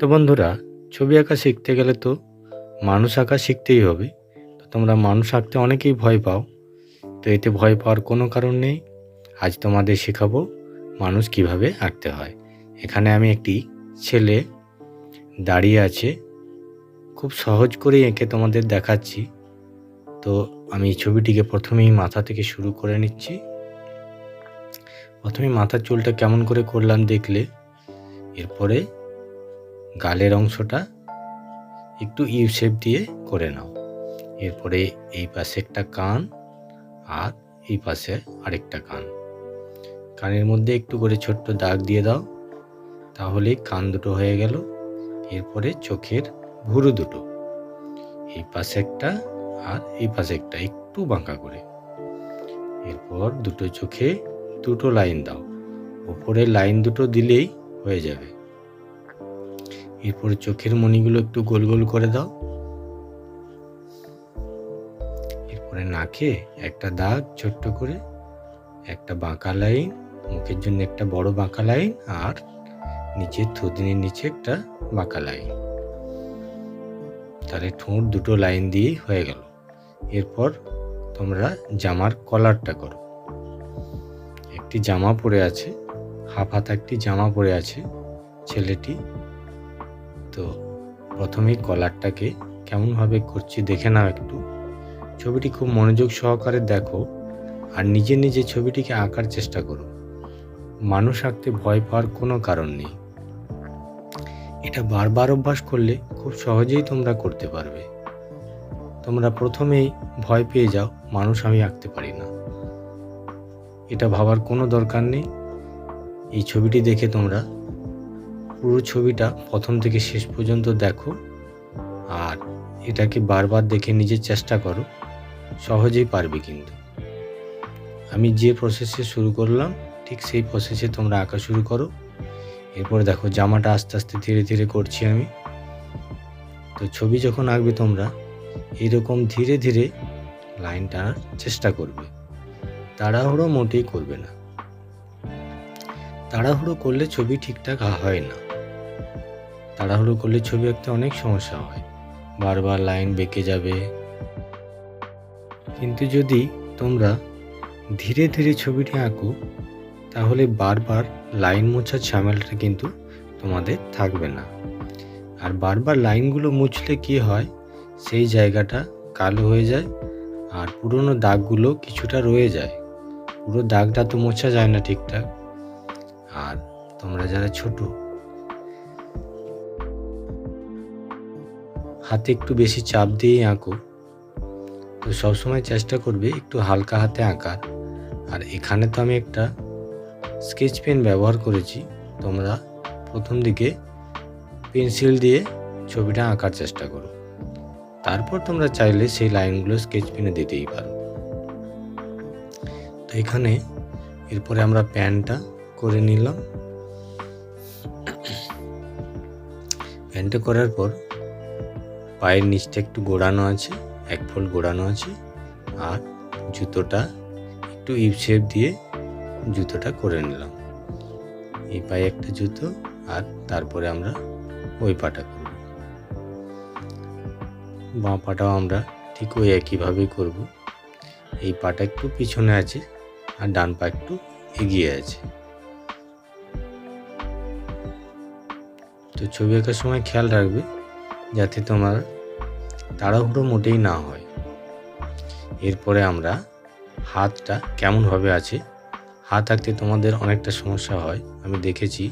তো বন্ধুরা, ছবি আঁকা শিখতে গেলে তো মানুষ আঁকা শিখতেই হবে। তো তোমরা মানুষ আঁকতে অনেকেই ভয় পাও। তো এতে ভয় পাওয়ার কোনো কারণ নেই। আজ তোমাদের শেখাবো মানুষ কীভাবে আঁকতে হয়। এখানে আমি একটি ছেলে দাঁড়িয়ে আছে। খুব সহজ করেই এঁকে তোমাদের দেখাচ্ছি। তো আমি ছবিটিকে প্রথমেই মাথা থেকে শুরু করে নিচ্ছি। প্রথমে মাথার চুলটা কেমন করে করলাম দেখলে, এরপরে গালের অংশটা একটু ইউ শেপ দিয়ে করে নাও। এরপরে এই পাশে একটা কান আর এই পাশে আরেকটা কান। কানের মধ্যে একটু করে ছোট্ট দাগ দিয়ে দাও তাহলে কান দুটো হয়ে গেল। এরপরে চোখের ভুরু দুটো, এই পাশে একটা আর এই পাশে একটা একটু বাঁকা করে। এরপর দুটো চোখে দুটো লাইন দাও, ওপরে লাইন দুটো দিলেই হয়ে যাবে। এরপরে চোখের মণিগুলো একটু গোল গোল করে দাও। এরপরে নাকে একটা দাগ ছোট্ট করে, একটা বাঁকা লাইন, মুখের জন্য একটা বড় বাঁকা লাইন, আর নিচে থুতনির নিচে একটা বাঁকা লাইন। তাহলে ঠোঁট দুটো লাইন দিয়েই হয়ে গেল। এরপর তোমরা জামার কলারটা করো। একটি জামা পরে আছে, হাফ হাতা একটি জামা পরে আছে, ছেলেটি তো প্রথমেই কলারটাকে কেমনভাবে করছি দেখে নাও একটু। ছবিটি খুব মনোযোগ সহকারে দেখো আর নিজে নিজে ছবিটিকে আঁকার চেষ্টা করো। মানুষ আঁকতে ভয় পাওয়ার কোনো কারণ নেই। এটা বারবার অভ্যাস করলে খুব সহজেই তোমরা করতে পারবে। তোমরা প্রথমেই ভয় পেয়ে যাও, মানুষ আমি আঁকতে পারি না। এটা ভাবার কোনো দরকার নেই। এই ছবিটি দেখে তোমরা পুরো ছবিটা প্রথম থেকে শেষ পর্যন্ত দেখো। আর এটাকে বারবার দেখে নিজের চেষ্টা করো, সহজেই পারবে কিন্তু। আমি যে প্রসেসে শুরু করলাম, ঠিক সেই প্রসেসে তোমরা আঁকা শুরু করো। এরপর দেখো জামাটা আস্তে আস্তে ধীরে ধীরে করছি আমি। তো ছবি যখন আঁকবে তোমরা, এরকম ধীরে ধীরে লাইন টানার চেষ্টা করবে। তাড়াহুড়ো মোটেই করবে না। তাড়াহুড়ো করলে ছবি ঠিকঠাক হয় না। তাড়াহুড়ো করলে ছবি আঁকতে অনেক সমস্যা হয়। বারবার লাইন বেঁকে যাবে। কিন্তু যদি তোমরা ধীরে ধীরে ছবিটি আঁকো, তাহলে বারবার লাইন মোছার ঝামেলাটা কিন্তু তোমাদের থাকবে না। আর বারবার লাইনগুলো মুছলে কি হয়? সেই জায়গাটা কালো হয়ে যায় আর পুরনো দাগগুলো কিছুটা রয়ে যায়। পুরো দাগটা তো মোছা যায় না ঠিকঠাক। আর তোমরা যারা ছোট হাতে একটু বেশি চাপ দিয়েই আঁকো। তো সবসময় চেষ্টা করবে একটু হালকা হাতে আঁকার। আর এখানে তো আমি একটা স্কেচ পেন ব্যবহার করেছি। তোমরা প্রথম দিকে পেন্সিল দিয়ে ছবিটা আঁকার চেষ্টা করো। তারপর তোমরা চাইলে সেই লাইনগুলো স্কেচ পেনে দিতেই পারো। তো এখানে এরপরে আমরা প্যানটা করে নিলাম। প্যান্টটা করার পর পায়ের নিচটা একটু গোড়ানো আছে, এক ফোল্ড গোড়ানো আছে, আর জুতোটা একটু ইপ শেপ দিয়ে জুতোটা করে নিলাম। এই পায়ে একটা জুতো, আর তারপরে আমরা ওই পাটা করব। বাঁ পাটাও আমরা ঠিক ওই একইভাবেই করব। এই পাটা একটু পিছনে আছে, আর ডান পা একটু এগিয়ে আছে। তো ছবি আঁকার সময় খেয়াল রাখবে যাতে তোমার তাড়াহুড়ো মোটেই না হয়। এরপরে আমরা হাতটা কেমনভাবে আছে, হাত আঁকতে তোমাদের অনেকটা সমস্যা হয়, আমি দেখেছি।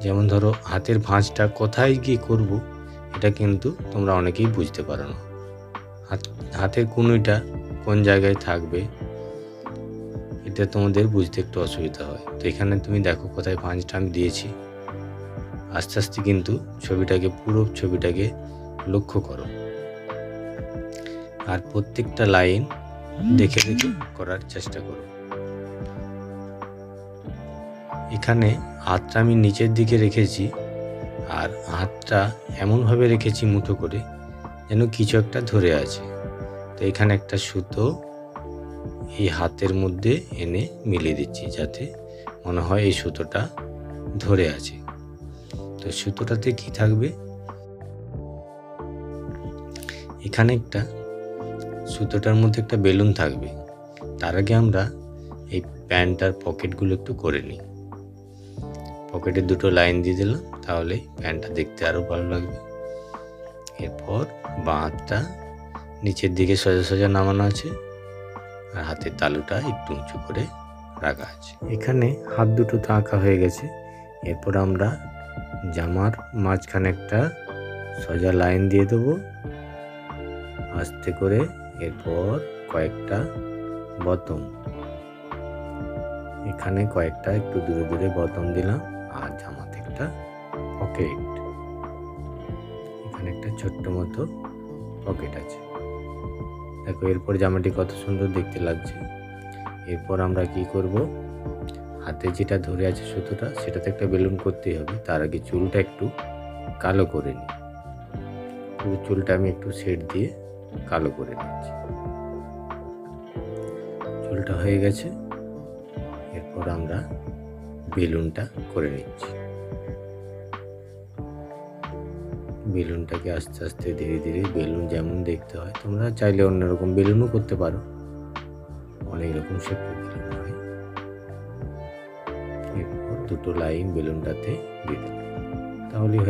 যেমন ধরো, হাতের ভাঁজটা কোথায় গিয়ে করব, এটা কিন্তু তোমরা অনেকেই বুঝতে পারো না। হাত, হাতের কুনুইটা কোন জায়গায় থাকবে, এটা তোমাদের বুঝতে একটু অসুবিধা হয়। তো এখানে তুমি দেখো কোথায় ভাঁজটা আমি দিয়েছি। আস্তে আস্তে কিন্তু ছবিটাকে, পুরো ছবিটাকে লক্ষ্য করো। আর প্রত্যেকটা লাইন দেখে দেখে করার চেষ্টা করো। এখানে হাতটা আমি নিচের দিকে রেখেছি আর হাতটা এমনভাবে রেখেছি মুঠো করে যেন কিছু একটা ধরে আছে। তো এখানে একটা সুতো এই হাতের মধ্যে এনে মিলিয়ে দিচ্ছি যাতে মনে হয় এই সুতোটা ধরে আছে। তো সুতোটাতে কি থাকবে? এখানে একটা সুতোটার মধ্যে একটা বেলুন থাকবে। তার আগে আমরা এই প্যান্টটার পকেটগুলো একটু করে নিই। পকেটে দুটো লাইন দিয়ে দিলাম, তাহলে প্যান্টটা দেখতে আরও ভালো লাগবে। এরপর বাঁ হাতটা নিচের দিকে সোজা সোজা নামানো আছে, আর হাতের তালুটা একটু উঁচু করে রাখা আছে। এখানে হাত দুটো তো আঁকা হয়ে গেছে। এরপর আমরা জামার মাঝখানে একটা সোজা লাইন দিয়ে দেবো। আস্তে করে এরপর কয়েকটা বতম। এখানে কয়েকটা একটু দূরে দূরে বতম দিলাম আর জামাতে একটা পকেট। এখানে একটা ছোট্ট মতো পকেট আছে। দেখো, এরপর জামাটি কত সুন্দর দেখতে লাগছে। এরপর আমরা কি করব? হাতে যেটা ধরে আছে সুতোটা, সেটাতে একটা বেলুন করতেই হবে। তার আগে চুলটা একটু কালো করে নিই। পুরো চুলটা আমি একটু সেট দিয়ে কালো করে নিচ্ছি। চুলটা হয়ে গেছে। এরপর আমরা বেলুনটা করে নিচ্ছি। বেলুনটাকে আস্তে আস্তে ধীরে ধীরে বেলুন যেমন দেখতে হয়, তোমরা চাইলে অন্যরকম বেলুনও করতে পারো। অনেক রকম শেপের বেলুন। দুটো লাইন বেলুনটাতে দিয়ে তাহলে হয়ে